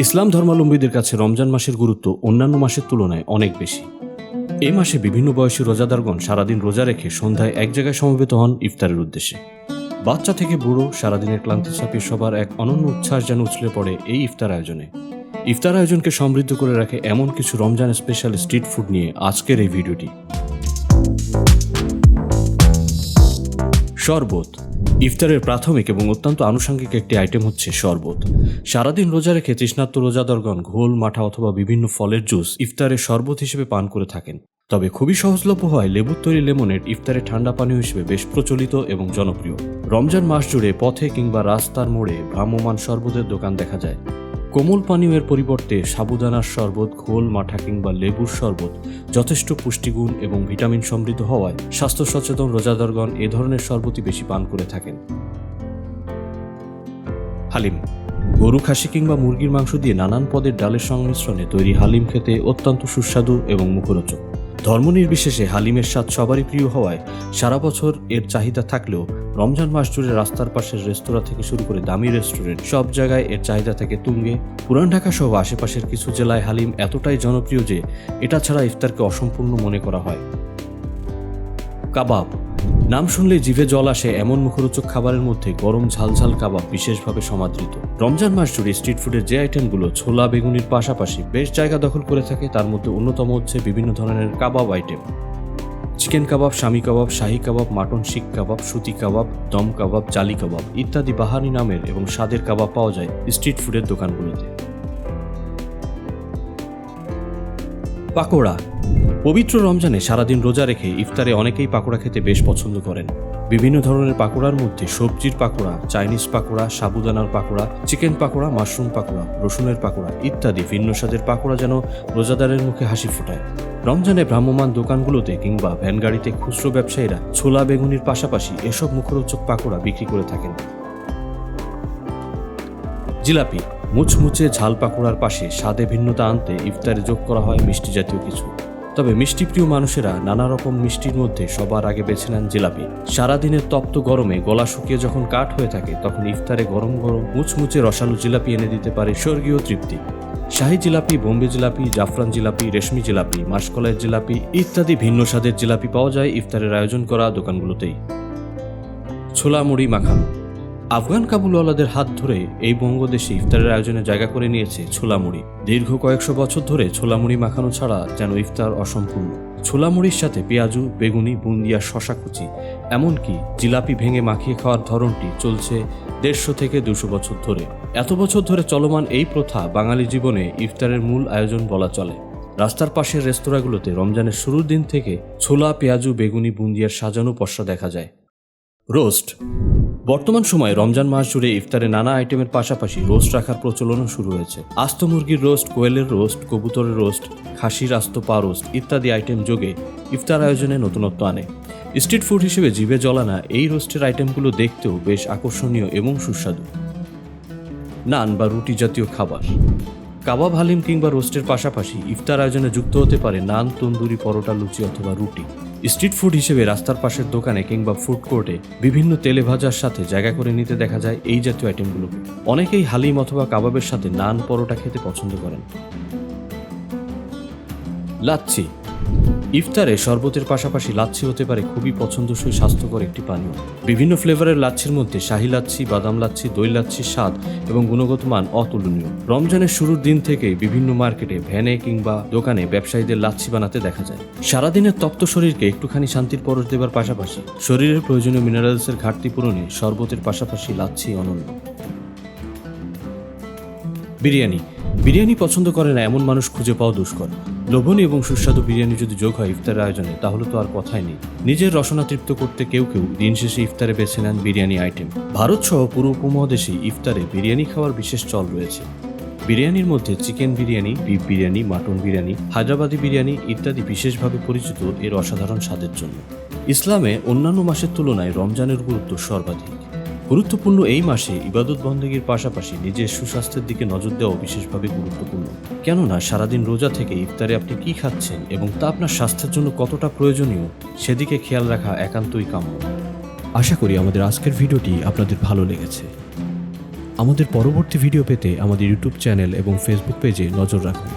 ইসলাম ধর্মাবলম্বীদের কাছে রমজান মাসের গুরুত্ব অন্যান্য মাসের তুলনায় অনেক বেশি। এ মাসে বিভিন্ন বয়সী রোজাদারগণ সারাদিন রোজা রেখে সন্ধ্যায় এক জায়গায় সমবেত হন ইফতারের উদ্দেশ্যে। বাচ্চা থেকে বুড়ো সারাদিনের ক্লান্তি চাপিয়ে সবার এক অনন্য উচ্ছ্বাস যেন উছলে পড়ে এই ইফতার আয়োজনে। ইফতার আয়োজনকে সমৃদ্ধ করে রাখে এমন কিছু রমজান স্পেশাল স্ট্রিট ফুড নিয়ে আজকের এই ভিডিওটি। শরবত ইফতারের প্রাথমিক এবং অত্যন্ত আনুষঙ্গিক একটি আইটেম হচ্ছে শরবত। সারাদিন রোজা রেখে তৃষ্ণার্ত রোজাদরগণ ঘোল, মাঠা অথবা বিভিন্ন ফলের জুস ইফতারের শরবত হিসেবে পান করে থাকেন। তবে খুবই সহজলভ্য হয় লেবুর তৈরি লেমনের ইফতারে ঠান্ডা পানীয় হিসেবে বেশ প্রচলিত এবং জনপ্রিয়। রমজান মাস জুড়ে পথে কিংবা রাস্তার মোড়ে ভ্রাম্যমান শরবতের দোকান দেখা যায়। কোমল পানীয়ের পরিবর্তে সাবুদানার শরবত ঘোল মাঠা কিংবা লেবুর শরবত যথেষ্ট পুষ্টিগুণ এবং ভিটামিন সমৃদ্ধ হওয়ায় স্বাস্থ্য সচেতন রোজাদারগণ এ ধরনের শরবতই বেশি পান করে থাকেন। হালিম, গরু, খাসি কিংবা মুরগির মাংস দিয়ে নানান পদের ডালের সংমিশ্রণে তৈরি হালিম খেতে অত্যন্ত সুস্বাদু এবং মুখরোচক। ধর্ম নির্বিশেষে হালিমের স্বাদ সবারই প্রিয় হওয়ায় সারা বছর এর চাহিদা থাকলেও রমজান মাস জুড়ে রাস্তার পাশের রেস্তোরাঁ থেকে শুরু করে দামি রেস্টুরেন্ট সব জায়গায় এর চাহিদা থেকে তুঙ্গে। পুরান ঢাকা সহ আশেপাশের কিছু জেলায় হালিম এতটাই জনপ্রিয় যে এটা ছাড়া ইফতারকে অসম্পূর্ণ মনে করা হয়। কাবাব নাম শুনলে জিভে জল আসে এমন মুখরোচক খাবারের মধ্যে গরম ঝালঝাল কাবাব বিশেষভাবে সমাদৃত। রমজান মাস জুড়ে স্ট্রিট ফুডের যে আইটেমগুলো ছোলা, বেগুনির পাশাপাশি বেশ জায়গা দখল করে থাকে, তার মধ্যে অন্যতম হচ্ছে বিভিন্ন ধরনের kebab item chicken kebab, shami kebab, shahi kebab, mutton seekh kebab, সুতি কাবাব, দম কাবাব, জালি কাবাব ইত্যাদি বাহারি নামের এবং স্বাদের কাবাব পাওয়া যায় স্ট্রিট ফুডের দোকানগুলোতে। পাকোড়া পবিত্র রমজানে সারাদিন রোজা রেখে ইফতারে অনেকেই পাকোড়া খেতে বেশ পছন্দ করেন। বিভিন্ন ধরনের পাকোড়ার মধ্যে সবজির পাকোড়া, চাইনিজ পাকোড়া, সাবুদানার পাকোড়া, চিকেন পাকোড়া, মাশরুম পাকোড়া, রসুনের পাকোড়া ইত্যাদি ভিন্ন স্বাদের পাকোড়া যেন রোজাদারের মুখে হাসি ফোটায়। রমজানে ভ্রাম্যমান দোকানগুলোতে কিংবা ভ্যান গাড়িতে খুচরো ব্যবসায়ীরা ছোলা বেগুনির পাশাপাশি এসব মুখরোচক পাকোড়া বিক্রি করে থাকেন। জিলাপি, মুচমুচে ঝাল পাকোড়ার পাশে স্বাদে ভিন্নতা আনতে ইফতারে যোগ করা হয় মিষ্টি জাতীয় কিছু। তবে মিষ্টিপ্রিয় মানুষেরা নানা রকম মিষ্টির মধ্যে সবার আগে বেছে নেন জিলাপি। সারাদিনের তপ্ত গরমে গলা শুকিয়ে যখন কাঠ হয়ে থাকে, তখন ইফতারে গরম গরম মুচমুচে রসালো জিলাপি এনে দিতে পারে স্বর্গীয় তৃপ্তি। শাহী জিলাপি, বোম্বে জিলাপি, জাফরান জিলাপি, রেশমি জিলাপি, মাসকলাইয়ের জিলাপি ইত্যাদি ভিন্ন স্বাদের জিলাপি পাওয়া যায় ইফতারের আয়োজন করা দোকানগুলোতেই। ছোলা মুড়ি মাখানো। আফগান কাবুলওয়ালাদের হাত ধরে এই বঙ্গদেশে ইফতারের আয়োজনে জায়গা করে নিয়েছে ছোলামুড়ি। দীর্ঘ কয়েকশো বছর ধরে ছোলামুড়ি মাখানো ছাড়া যেন ইফতার অসম্পূর্ণ। ছোলামুড়ির সাথে পেঁয়াজু, বেগুনি, বুন্দিয়া শশা কুচি এমনকি জিলাপি ভেঙে মাখিয়ে খাওয়ার ধরনটি চলছে দেড়শো থেকে দুশো বছর ধরে। এত বছর ধরে চলমান এই প্রথা বাঙালি জীবনে ইফতারের মূল আয়োজন বলা চলে। রাস্তার পাশের রেস্তোরাঁগুলোতে রমজানের শুরুর দিন থেকে ছোলা, পেঁয়াজু, বেগুনি, বুন্দিয়ার সাজানো পশা দেখা যায়। রোস্ট বর্তমান সময়ে রমজান মাস জুড়ে ইফতারে নানা আইটেমের পাশাপাশি রোস্ট রাখার প্রচলনও শুরু হয়েছে। আস্ত মুরগির রোস্ট, কোয়েলের রোস্ট, কবুতরের রোস্ট, খাসির আস্ত পা রোস্ট ইত্যাদি আইটেম যোগে ইফতার আয়োজনে নতুনত্ব আনে। স্ট্রিট ফুড হিসেবে জিভে জ্বলানা এই রোস্টের আইটেমগুলো দেখতেও বেশ আকর্ষণীয় এবং সুস্বাদু। নান বা রুটি জাতীয় খাবার। কাবাব হালিম কিংবা রোস্টের পাশাপাশি ইফতার আয়োজনে যুক্ত হতে পারে নান, তন্দুরি, পরোটা, লুচি অথবা রুটি। স্ট্রিট ফুড হিসেবে রাস্তার পাশের দোকানে কিংবা ফুড কোর্টে বিভিন্ন তেলে ভাজার সাথে জায়গা করে নিতে দেখা যায় এই জাতীয় আইটেমগুলো। অনেকেই হালিম অথবা কাবাবের সাথে নান, পরোটা খেতে পছন্দ করেন। লাচ্ছি। ইফতারে শরবতের পাশাপাশি লাচ্ছি হতে পারে খুবই পছন্দসই স্বাস্থ্যকর একটি পানীয়। বিভিন্ন ফ্লেভারের লাচ্ছির মধ্যে শাহি লাচ্ছি, বাদাম লাচ্ছি, দই লাচ্ছির স্বাদ এবং গুণগত মান অতুলনীয়। রমজানের শুরুর দিন থেকে বিভিন্ন মার্কেটে, ভ্যানে কিংবা দোকানে ব্যবসায়ীদের লাচ্ছি বানাতে দেখা যায়। সারাদিনের তপ্ত শরীরকে একটুখানি শান্তির পরশ দেবার পাশাপাশি শরীরের প্রয়োজনীয় মিনারেলসের ঘাটতি পূরণে শরবতের পাশাপাশি লাচ্ছি অনন্য। বিরিয়ানি। বিরিয়ানি পছন্দ করে না এমন মানুষ খুঁজে পাওয়া দুষ্কর। লোভনীয় এবং সুস্বাদু বিরিয়ানি যদি যোগ হয় ইফতারের আয়োজনে, তাহলে তো আর কথাই নেই। নিজের রসনা তৃপ্ত করতে কেউ কেউ দিন শেষে ইফতারে বেছে নেন বিরিয়ানি আইটেম। ভারত সহ পুরো উপমহাদেশে ইফতারে বিরিয়ানি খাওয়ার বিশেষ চল রয়েছে। বিরিয়ানির মধ্যে chicken biryani, beef biryani, mutton biryani, Hyderabadi biryani ইত্যাদি বিশেষভাবে পরিচিত এর অসাধারণ স্বাদের জন্য। ইসলামে অন্যান্য মাসের তুলনায় রমজানের গুরুত্ব সর্বাধিক। গুরুত্বপূর্ণ এই মাসে ইবাদত বন্দীগীর পাশাপাশি নিজের সুস্বাস্থ্যের দিকে নজর দেওয়া বিশেষভাবে গুরুত্বপূর্ণ। কেননা, সারাদিন রোজা থেকে ইফতারে আপনি কি খাচ্ছেন এবং তা আপনার স্বাস্থ্যের জন্য কতটা প্রয়োজনীয়, সেদিকে খেয়াল রাখা একান্তই কাম্য। আশা করি আমাদের আজকের ভিডিওটি আপনাদের ভালো লেগেছে। আমাদের পরবর্তী ভিডিও পেতে আমাদের ইউটিউব চ্যানেল এবং ফেসবুক পেজে নজর রাখুন।